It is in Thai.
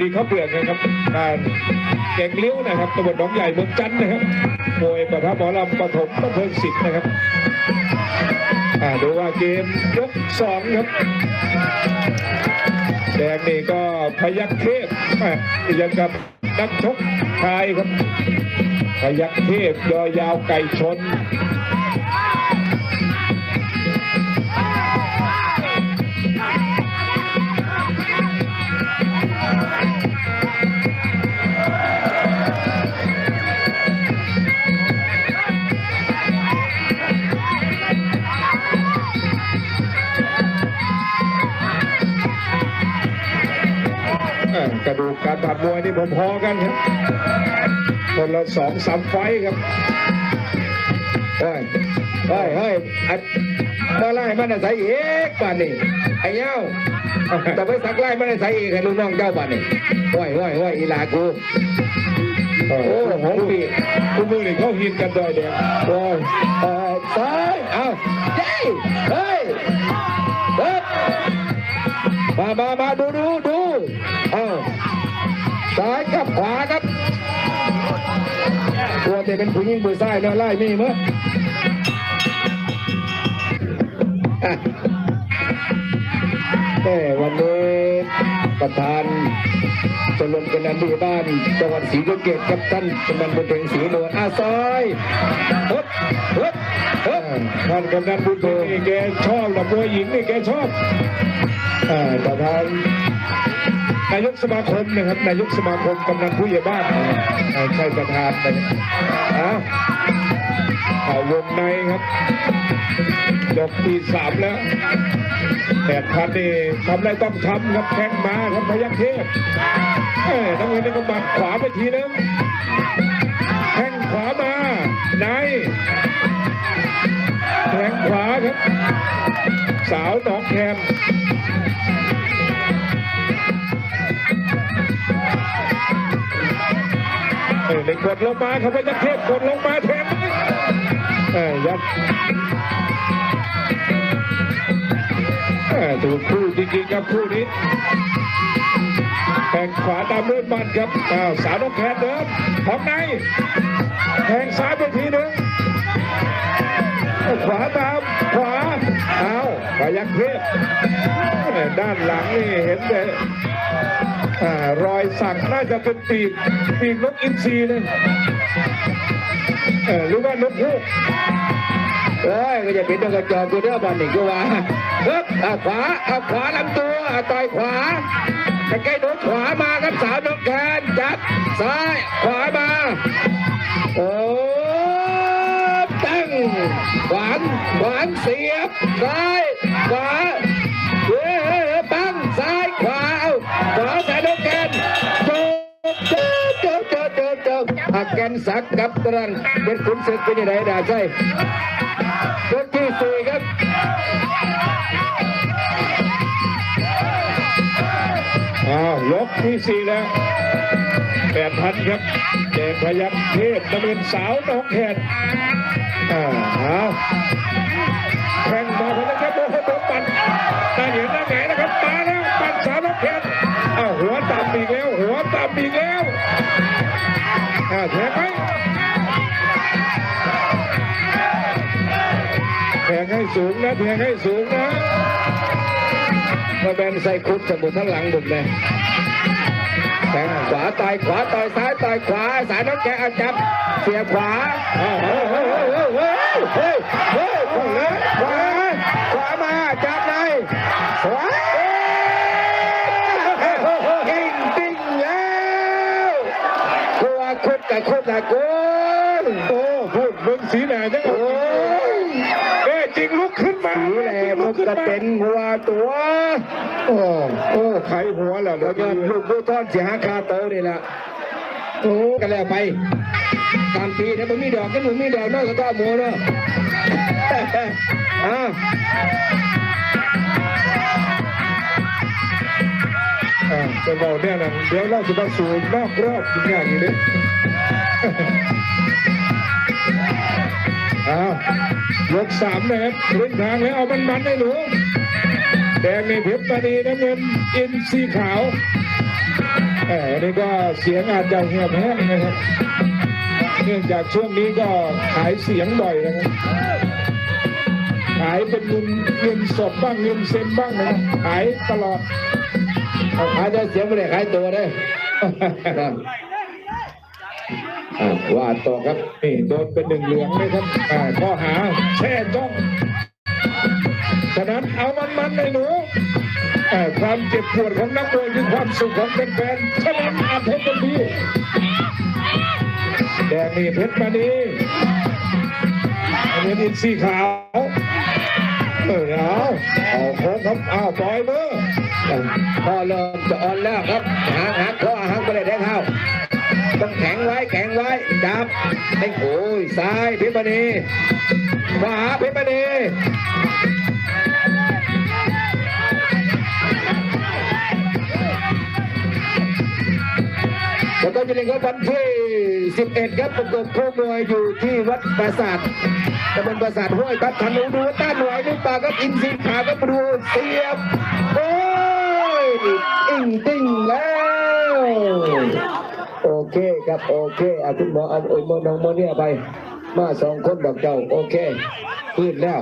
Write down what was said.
ดีเขาเปลือกนะครับการแก่งเลี้ยวนะครับตำบลหนองใหญ่เมืองจันทน์นะครับมวยประทับหมอลำปฐมบันเทิงศิลป์นะครับอ่าดูว่าเกมยกสองครับแดงนี่ก็พยักเทพอะยังกับนักชกชายครับ พยักเทพยอยาวไก่ชน ระดูกการผ่านมวยนี่ผมพอกันครับคนละสองสามไฟต์ครับเฮ้ยเฮ้ยเฮ้ยอันมาไล่มันน่ะใส่เอกบ้านนี่ไอ้เย้าแต่ไปสักไล่มันน่ะใส่เอกให้ลูกน้องเจ้าบ้านนี่ห้อยห้อยห้อยอีหลากูโอ้โอ้โหปีคุณมือนี่เขาหินกันดอยแดงโอ้ยเอ่อซ้ายเอ้าเย้เฮ้ยเฮ้ยมามามาดูดูดูเอ้า ซ้ายกับขวาครับตัวแต่เป็นผู้หญิงมือซ้ายเนาะไล่มีมั้ยแต่วันนี้ประธานชมรมกำนันผู้ใหญ่บ้านจังหวัดศรีสะเกษครับท่านกำนันบุญเพ็งศรีนวลอาซอยฮึบฮึบฮึบท่านกำนันบุญเพ็ง นี่แกชอบนะมวยหญิงนี่แกชอบอประธานนายกสมาคมนะครับนายกสมาคมกำนันผู้ใหญ่บ้านใช่ประธานนะอ้าวเข้าวงในครับจบที่สามแล้วแปดพันนี่ทำได้ต้องทำครับแข้งมาครับพยัคฆ์เทพเอ้ยน้ำเงินนี่ก็บัดขวาไปทีนึง สาวหนองแคมเลยกดลงมาครับพยัคฆ์เทพกดลงมาแทงไหมเออยัดเออถูกคู่จริงๆครับคู่นี้แทงขวาตามด้วยหมันครับอ้าวสาวน้องแคนเดินของในแทงซ้ายไปทีหนึ่งขวาตาม ยักเทพด้านหลังนี่เห็นแต่อ่ารอยสักน่าจะเป็นปีกปีกนกอินทรีเลยเออหรือว่านกฮูกเอ้ยก็จะเป็นนกกระจอกตัวเดียวบ้านนี่ก็ว่าฮึบอะขวาเอาขวาลำตัวต่อยขวาตะไคร้โดนขวามาครับสาวนกแคนจับซ้ายขวามาโอ้ตั้งขวานขวานเสียบซ้าย กนสักกับตรันเป็นขุนศึกเป็นยังไงด่าใช่ยกที่สี่ครับอ้าวยกที่สี่แล้วแปดพันครับแดงพยักเทพตะเบนสาวน้องแขนอ่าเอาแข่งมาพยักเทพโดนโดนปั่นตาเห็นหน้าแหงนะครับมาแล้วปั่นสาวน้องแขนอ้าวหัวต่ำอีกแล้ว หัวต่ำอีกแล้ว แทงไหมแทงให้สูงนะแทงให้สูงนะมาแบนใส่คุดสมุนทั้งหลังหมดเลยแทงขวาต่อยขวาต่อยซ้ายต่อยขวาสายน้ำแกเอาจับเสียขวาเฮ้ยเฮ้ยเฮ้ยเฮ้ย ลัวคุดกับคุดตะโกนโอ้พูดมึงสีแหน่ยังโอ้ยเอ้จริงลุกขึ้นมาสีแหลมมันก็เป็นหัวตัวโอ้โอ้ไขหัวแล้วแล้แล้ววก็ก็ลูกบูทอนเสียหาคาโตนี่แหละโอ้กันแล้วไปตามปีถ้ามันมีดอกก็มันมีดอกเนาะก็ต้องหมูเนาะอ่าอ่าจะบอกเนี่ยนะเดี๋ยวเราจะมาสูบนอกรอบทุกอย่างอ ยกสามนะครับครึ่งทางแล้วเอามันมันให้หนูแดงในเพชรตานีน้ำเงินอินสีขาวเอออันนี้ก็เสียงอาจจะเหี่ยวแห้งนะครับเนื่องจากช่วงนี้ก็ขายเสียงบ่อยนะครับขายเป็นเงินเงินสดบ้างเงินเซ็นบ้างนะขายตลอดเอาขายได้เสียงไม่ได้ขายตัวได้ ว่าต่อครับนี่โดนเป็นหนึ่งเหลืองเลยครับข้อหาแช่จ้องฉะนั้นเอามันมันเลยหนูเอ่ความเจ็บปวดของนักมวยคือความสุขของแฟนๆฉะนั้นอาเพชรเป็นดีแดงนี่เพชรมานีอันนี้อินทรีขาวเออเอาเอาโค้งครับเอาปล่อยมือพอเริ่มจะอ่อนแล้วครับหาหั แข็งไว้จับไอ้โอ้ยซ้ายเพชรมณีขวาเพชรมณีแล้วก็จะเล่นครับวันที่11ครับประกบคู่มวยอยู่ที่วัดปราสาทตำบลปราสาทห้วยครับธนูดูต้านไหวหรือเปล่าครับอินทรีขาครับดูเสียบโอ้ยอิงติงแล้ว โอ เคครับโอเคอาคุณหมอเอาโอ้ยมน้องโมเนี่ยไป มาสองคนบอกเจ้า โอเคพื้นแล้ว